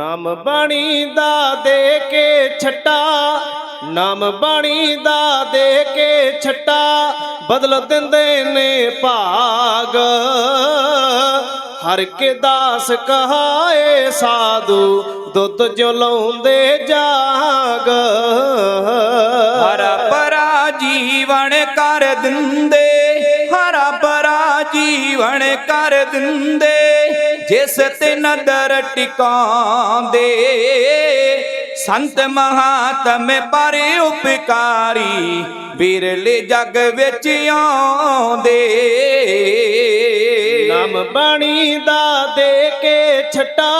ਨਾਮ ਬਾਣੀ ਦਾ ਦੇ ਕੇ ਛੱਟਾ, ਨਾਮ ਬਾਣੀ ਦਾ ਦੇ ਕੇ ਛੱਟਾ, ਬਦਲ ਦਿੰਦੇ ਨੇ ਭਾਗ। ਹਰ ਕੇ ਦਾਸ ਕਹਾਏ ਸਾਧੂ, ਦੁੱਧ ਜੋ ਲਾਉਂਦੇ ਜਾਗ। ਹਰਾ ਪਰਾ ਜੀਵਨ ਕਰ ਦਿੰਦੇ, ਹਰਾ ਪਰਾ ਜੀਵਨ ਕਰ ਦਿੰਦੇ। ਜਿਸ ਤੇ ਨਦਰ ਟਿਕਾਉਂਦੇ, ਸੰਤ ਮਹਾਤਮੇ ਪਰ ਉਪਕਾਰੀ ਬਿਰਲੇ ਜਗ ਵਿੱਚ ਆਉਂਦੇ। ਨਾਮ ਬਾਣੀ ਦਾ ਦੇ ਕੇ ਛੱਟਾ,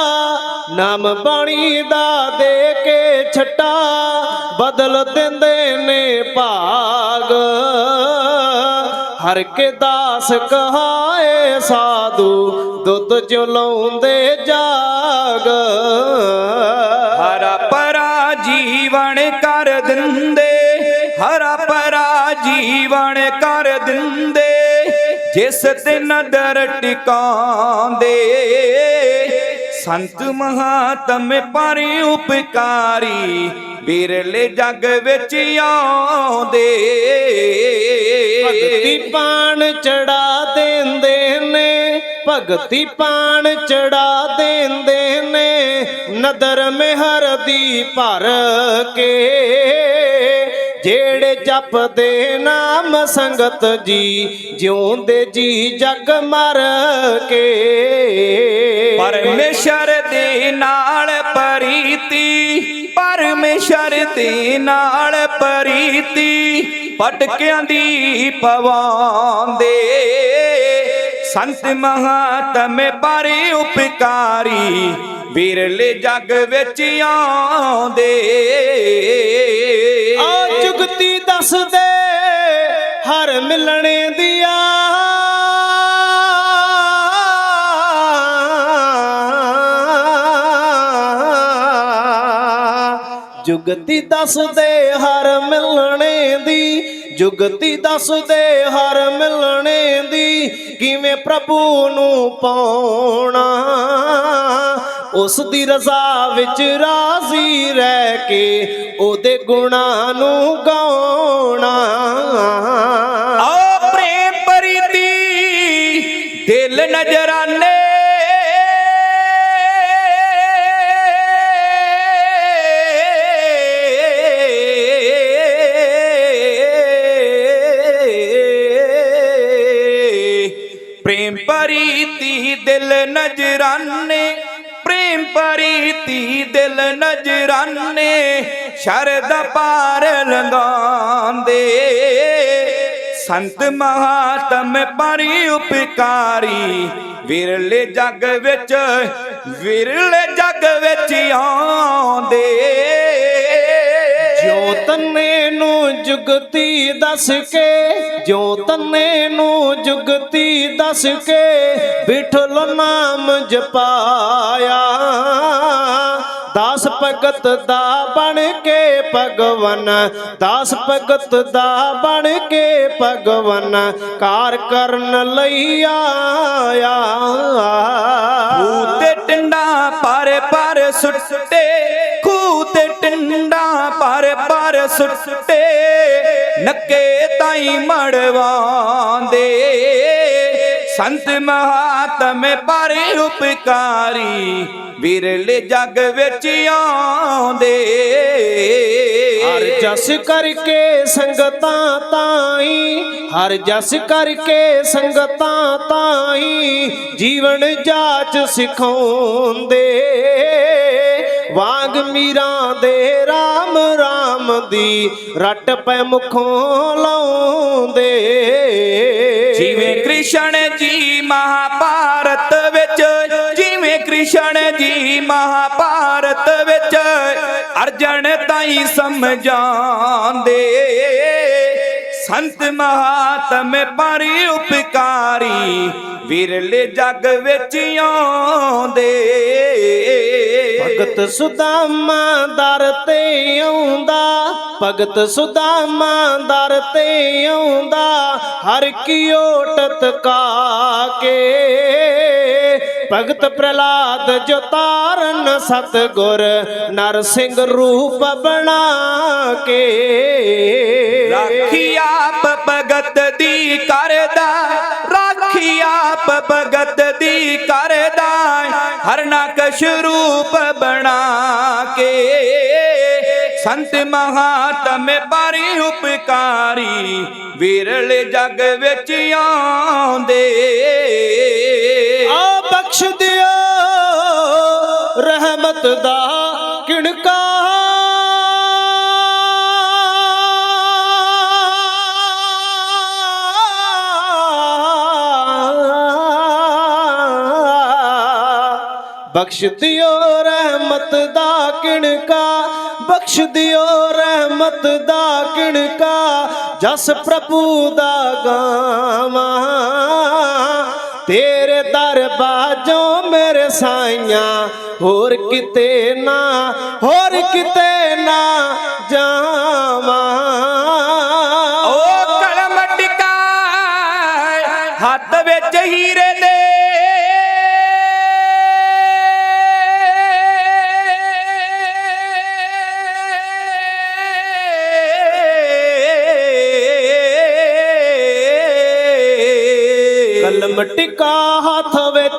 ਨਾਮ ਬਾਣੀ ਦਾ ਦੇ ਕੇ ਛੱਟਾ, ਬਦਲ ਦਿੰਦੇ ਨੇ ਹਰ ਕੇ ਦਾਸ ਕਹਾਏ ਸਾਧੂ, ਦੁੱਧ ਜੋ ਲਾਉਂਦੇ ਜਾਗ। ਹਰਾ ਪਰਾ ਜੀਵਨ ਕਰ ਦਿੰਦੇ, ਹਰਾ ਪਰਾ ਜੀਵਨ ਕਰ ਦਿੰਦੇ, ਜਿਸ ਤੇ ਨਦਰ ਟਿਕਾਉਂਦੇ। ਸੰਤ ਮਹਾਤਮੇ ਪਰ ਉਪਕਾਰੀ, ਬਿਰਲੇ ਜਗ ਵਿੱਚ ਆਉਂਦੇ। ਭਗਤੀ ਪਾਣ ਚੜਾ ਦਿੰਦੇ ਨੇ, ਭਗਤੀ ਪਾਣ ਚੜਾ ਦਿੰਦੇ ਨੇ, ਨਦਰ ਮਿਹਰ ਦੀ ਭਰ ਕੇ ਜਿਹੜੇ ਜਪਦੇ ਨਾਮ ਸੰਗਤ ਜੀ, ਜਿਉਂਦੇ ਜੀ ਜਗ ਮਰ ਕੇ। ਪਰਮੇਸ਼ਰ ਦੇ ਨਾਲ ਪ੍ਰੀਤੀ, ਪਰਮੇਸ਼ਰ ਦੇ ਨਾਲ ਪ੍ਰੀਤੀ, ਪਟਕਿਆਂ ਦੀ ਪਵਾਉਂਦੇ। ਸੰਤ ਮਹਾਤਮੇ ਪਰ ਉਪਕਾਰੀ ਬਿਰਲੇ ਜਗ ਵਿੱਚ ਆਉਂਦੇ। ਦੱਸਦੇ ਹਰ ਮਿਲਣੇ ਦਿਆ। ਜੁਗਤੀ ਦੱਸਦੇ ਹਰ ਮਿਲਣੇ ਦੀ, ਜੁਗਤੀ ਦੱਸਦੇ ਹਰ ਮਿਲਣੇ ਦੀ, ਕਿਵੇਂ ਪ੍ਰਭੂ ਨੂੰ ਪਾਉਣਾ। ਉਸ ਦੀ ਰਜ਼ਾ ਵਿੱਚ ਰਾਜ਼ੀ ਰਹਿ ਕੇ ਉਹਦੇ ਗੁਣਾਂ ਨੂੰ ਗਾਉਣਾ। ਦਿਲ ਨਜਰਾਨੇ, ਪ੍ਰੇਮ ਪਰੀਤੀ ਦਿਲ ਨਜਰਾਨੇ ਸ਼ਰਦ ਪਾਰ ਲੰਗਾਉਂਦੇ ਸੰਤ ਮਹਾਤਮ ਪਰ ਉਪਕਾਰੀ, ਵਿਰਲੇ ਜਗ ਵਿੱਚ, ਵਿਰਲੇ ਜਗ ਵਿੱਚ ਆਉਂਦੇ। ਜੁਗਤੀ ਦੱਸ ਕੇ, ਜੋ ਤੰਨੇ ਨੂੰ ਜੁਗਤੀ ਦੱਸ ਕੇ ਬਿਠਲ ਨਾਮ ਜਪਾਇਆ। ਦਾਸ ਭਗਤ ਦਾ ਬਣ ਕੇ ਭਗਵਨ, ਦਾਸ ਭਗਤ ਦਾ ਬਣ ਕੇ ਭਗਵਨ, ਕਾਰ ਕਰਨ ਲਈ ਆਇਆ। ਖੂਹ ਤੇ ਟਿੰਡਾ ਪਰ ਪਰ ਸੁੱਟੇ ਖੂਹ ਤੇ ਟਿੰਡਾ ਪਰ ਪਰ ਸੁੱਟੇ। ਨੱਕੇ ਤਾਈ ਮੜਵਾਉਂਦੇ। ਸੰਤ ਮਹਾਤਮ ਪਰ ਉਪਕਾਰੀ ਵਿਰਲੇ ਜਗ ਵਿੱਚ ਆਉਂਦੇ। ਹਰ ਜਸ ਕਰਕੇ ਸੰਗਤਾਂ ਤਾਈ, ਹਰ ਜਸ ਕਰਕੇ ਸੰਗਤਾਂ ਤਾਈ ਜੀਵਨ ਜਾਚ ਸਿਖਾਉਂਦੇ। ਵਾਂਗ ਮੀਰਾਂ ਦੇ ਰਾ RAM ਦੀ ਰੱਟ ਪੈ ਮੁਖੋਂ ਲਾਉਂਦੇ। ਜਿਵੇਂ ਕ੍ਰਿਸ਼ਨ ਜੀ ਮਹਾਭਾਰਤ ਵਿੱਚ, ਜਿਵੇਂ ਕ੍ਰਿਸ਼ਨ ਜੀ ਮਹਾਭਾਰਤ ਵਿੱਚ ਅਰਜਨ ਤਾਈ ਸਮਝਾਉਂਦੇ। ਸੰਤ ਮਹਾਤਮੇ ਪਰ ਉਪਕਾਰੀ ਵਿਰਲੇ ਜਗ ਵਿੱਚ ਆਉਂਦੇ। ਭਗਤ ਸੁਦਾਮਾ ਦਰ ਤੇ ਆਉਂਦਾ, ਭਗਤ ਸੁਦਾਮਾ ਦਰ ਤੇ ਆਉਂਦਾ, ਹਰ ਕੀ ਓਟ ਤਕਾ ਕੇ। ਭਗਤ ਪ੍ਰਲਾਦ ਜੋ ਤਾਰਨ ਸਤਗੁਰ, ਨਰ ਸਿੰਘ ਰੂਪ ਬਣਾ ਕੇ। ਰਾਖੀ ਆਪ ਭਗਤ ਦੀ ਕਰਦਾ, ਰਾਖੀ ਆਪ ਭਗਤ ਦੀ ਕਰ ਹਰ ਨਕਸ਼ ਰੂਪ ਬਣਾ ਕੇ ਸੰਤ ਮਹਾਤਮ ਪਰਿ ਉਪਕਾਰੀ ਵਿਰਲ ਜਗ ਵਿੱਚ ਆਉਂਦੇ। ਆ ਬਖਸ਼ ਦਿਓ, ਰਹਿਮਤ ਦਾ ਕਿਣਕਾ ਬਖਸ਼ ਦਿਓ ਰਹਿਮਤ ਦਾ ਕਿਣਕਾ, ਬਖਸ਼ ਦਿਓ ਰਹਿਮਤ ਦਾ ਕਿਣਕਾ, ਜਸ ਪ੍ਰਭੂ ਦਾ ਗਾਵਾਂ। ਤੇਰੇ ਦਰ ਦਰਬਾਜੋਂ ਮੇਰੇ ਸਾਈਆਂ, ਹੋਰ ਕਿਤੇ ਨਾ, ਹੋਰ ਕਿਤੇ ਨਾ ਜਾ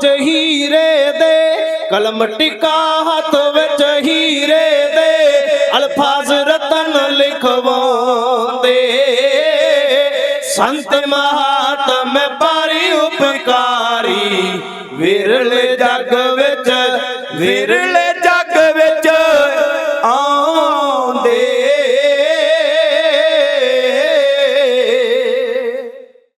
ਵਿੱਚ ਹੀਰੇ ਦੇ, ਕਲਮ ਟਿਕਾ ਹੱਥ ਵਿੱਚ ਹੀਰੇ ਦੇ, ਅਲਫਾਜ਼ ਰਤਨ ਲਿਖਵਾਉਂਦੇ। ਸੰਤ ਮਹਾਤਮ ਪਰਿ ਉਪਕਾਰੀ, ਵਿਰਲੇ